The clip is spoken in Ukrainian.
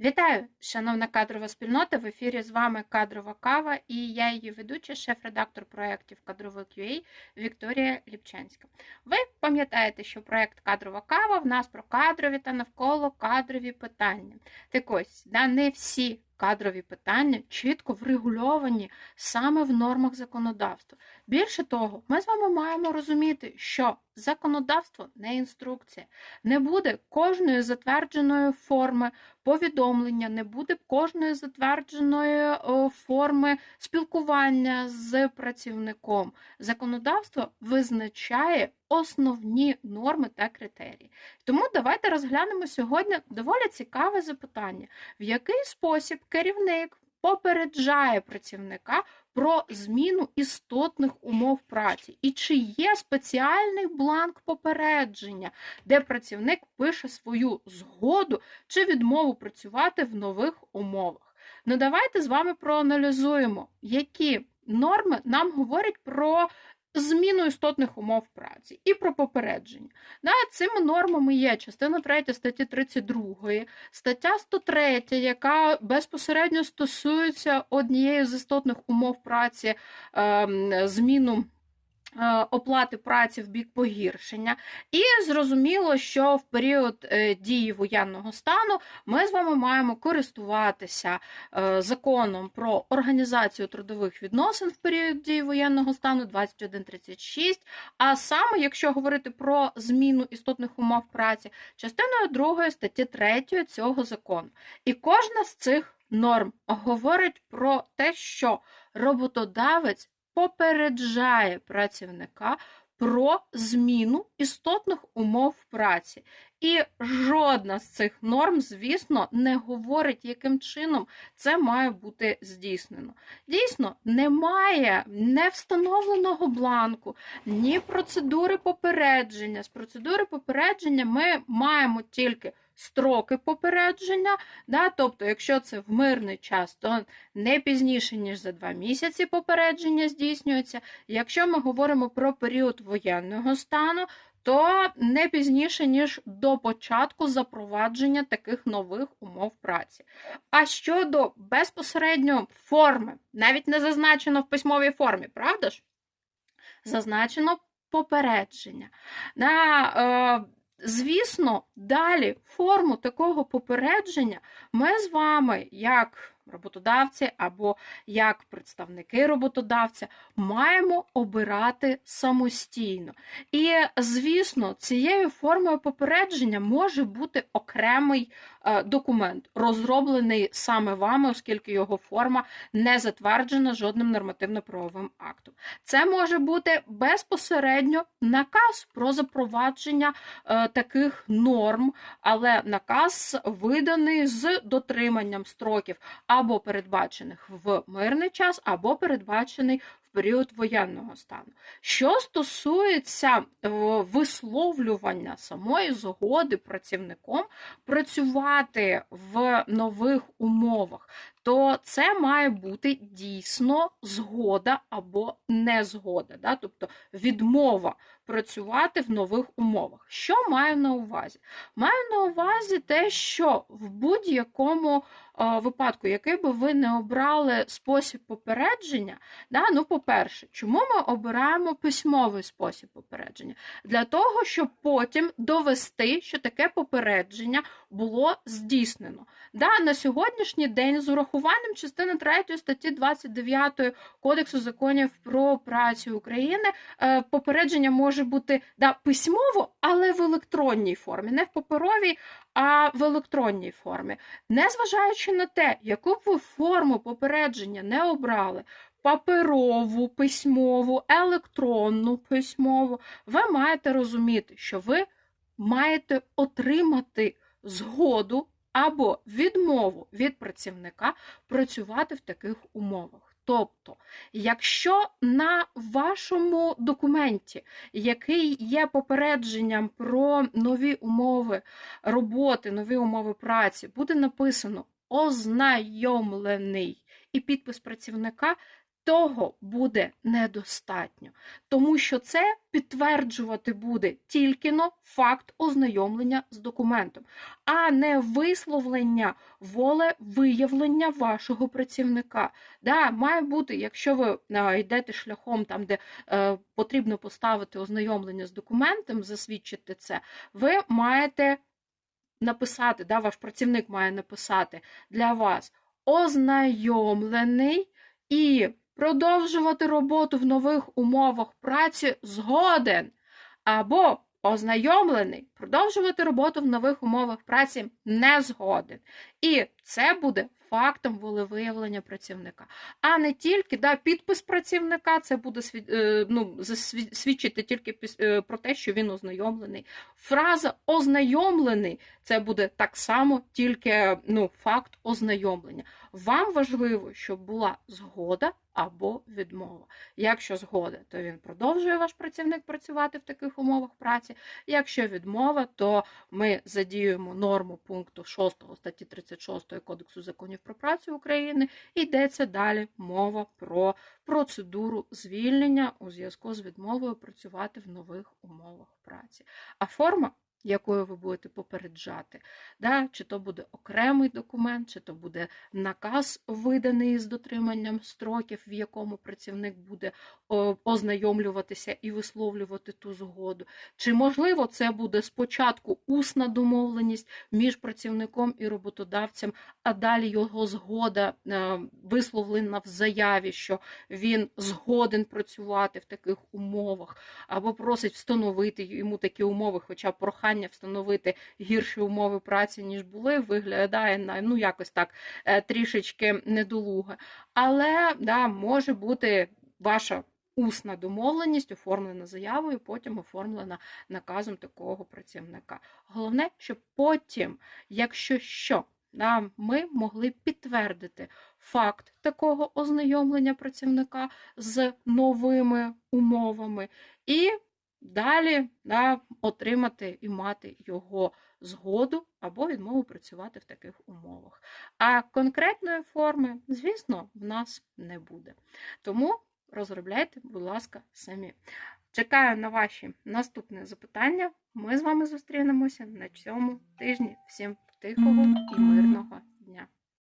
Вітаю, шановна кадрова спільнота. В ефірі з вами кадрова кава і я її ведуча, шеф-редактор проєктів кадрових QA Вікторія Ліпчанська. Ви пам'ятаєте, що проєкт Кадрова кава в нас про кадрові та навколо кадрові питання. Так ось, да, не всі кадрові питання чітко врегульовані саме в нормах законодавства. Більше того, ми з вами маємо розуміти, що законодавство не інструкція, не буде кожної затвердженої форми повідомлення, не буде кожної затвердженої форми спілкування з працівником. Законодавство визначає основні норми та критерії. Тому давайте розглянемо сьогодні доволі цікаве запитання, в який спосіб керівник попереджає працівника про зміну істотних умов праці. І чи є спеціальний бланк попередження, де працівник пише свою згоду чи відмову працювати в нових умовах. Ну, давайте з вами проаналізуємо, які норми нам говорять про зміну істотних умов праці і про попередження. Да, Цими нормами є частина 3 статті 32, стаття 103, яка безпосередньо стосується однієї з істотних умов праці ем, зміну. Е, оплати праці в бік погіршення, і зрозуміло, що в період е, дії воєнного стану ми з вами маємо користуватися е, законом про організацію трудових відносин в період дії воєнного стану 2136. А саме, якщо говорити про зміну істотних умов праці, частиною 2 статті 3 цього закону. І кожна з цих норм говорить про те, що роботодавець попереджає працівника про зміну істотних умов праці. І жодна з цих норм, звісно, не говорить, яким чином це має бути здійснено. Дійсно, немає невстановленого бланку, ні процедури попередження. З процедури попередження ми маємо тільки строки попередження. Да? Тобто, якщо це в мирний час, то не пізніше, ніж за два місяці попередження здійснюється. Якщо ми говоримо про період воєнного стану, то не пізніше, ніж до початку запровадження таких нових умов праці. А щодо безпосередньо форми, навіть не зазначено в письмовій формі, правда ж? Зазначено попередження. На, е, Звісно, далі форму такого попередження ми з вами, як роботодавці або як представники роботодавця, маємо обирати самостійно. І, звісно, цією формою попередження може бути окремий е, документ, розроблений саме вами, оскільки його форма не затверджена жодним нормативно-правовим актом. Це може бути безпосередньо наказ про запровадження е, таких норм, але наказ виданий з дотриманням строків або передбачених в мирний час, або передбачений період воєнного стану. Що стосується е, висловлювання самої згоди працівником працювати в нових умовах, то це має бути дійсно згода або незгода, да? тобто відмова працювати в нових умовах. Що маю на увазі? Маю на увазі те, що в будь-якому випадку, який би ви не обрали спосіб попередження, да, ну, по-перше, чому ми обираємо письмовий спосіб попередження? Для того, щоб потім довести, що таке попередження було здійснено. Да, На сьогоднішній день з урахуванням частини 3 статті 29 Кодексу законів про працю України е, попередження може бути да, письмово, але в електронній формі, не в паперовій, а в електронній формі. Незважаючи на те, яку б ви форму попередження не обрали, паперову письмову, електронну письмову, ви маєте розуміти, що ви маєте отримати згоду або відмову від працівника працювати в таких умовах. Тобто, якщо на вашому документі, який є попередженням про нові умови роботи, нові умови праці, буде написано ознайомлений і підпис працівника, того буде недостатньо, тому що це підтверджувати буде тільки но факт ознайомлення з документом, а не висловлення волевиявлення вашого працівника. Да, має бути, якщо ви е, йдете шляхом там, де е, потрібно поставити ознайомлення з документом, засвідчити це, ви маєте написати, да, ваш працівник має написати для вас ознайомлений і продовжувати роботу в нових умовах праці згоден. Або ознайомлений, продовжувати роботу в нових умовах праці не згоден. І це буде фактом волевиявлення працівника. А не тільки да, підпис працівника, це буде е, ну, свідчити тільки е, про те, що він ознайомлений. Фраза ознайомлений це буде так само тільки ну, факт ознайомлення. Вам важливо, щоб була згода або відмова. Якщо згода, то він продовжує ваш працівник працювати в таких умовах праці. Якщо відмова, то ми задіюємо норму пункту 6 статті 36 Кодексу законів про працю України. Йдеться далі мова про процедуру звільнення у зв'язку з відмовою працювати в нових умовах праці. А форма якою ви будете попереджати, да? чи то буде окремий документ, чи то буде наказ, виданий з дотриманням строків, в якому працівник буде ознайомлюватися і висловлювати ту згоду. Чи можливо це буде спочатку усна домовленість між працівником і роботодавцем, а далі його згода е, висловлена в заяві, що він згоден працювати в таких умовах, або просить встановити йому такі умови, хоча прохання встановити гірші умови праці, ніж були, виглядає на ну якось так е, трішечки недолуге. Але да, може бути ваша усна домовленість, оформлена заявою, потім оформлена наказом такого працівника. Головне, щоб потім, якщо що, да, ми могли підтвердити факт такого ознайомлення працівника з новими умовами і далі да, отримати і мати його згоду або відмову працювати в таких умовах. А конкретної форми, звісно, в нас не буде. Тому розробляйте, будь ласка, самі. Чекаю на ваші наступні запитання. Ми з вами зустрінемося на цьому тижні. Всім тихого і мирного!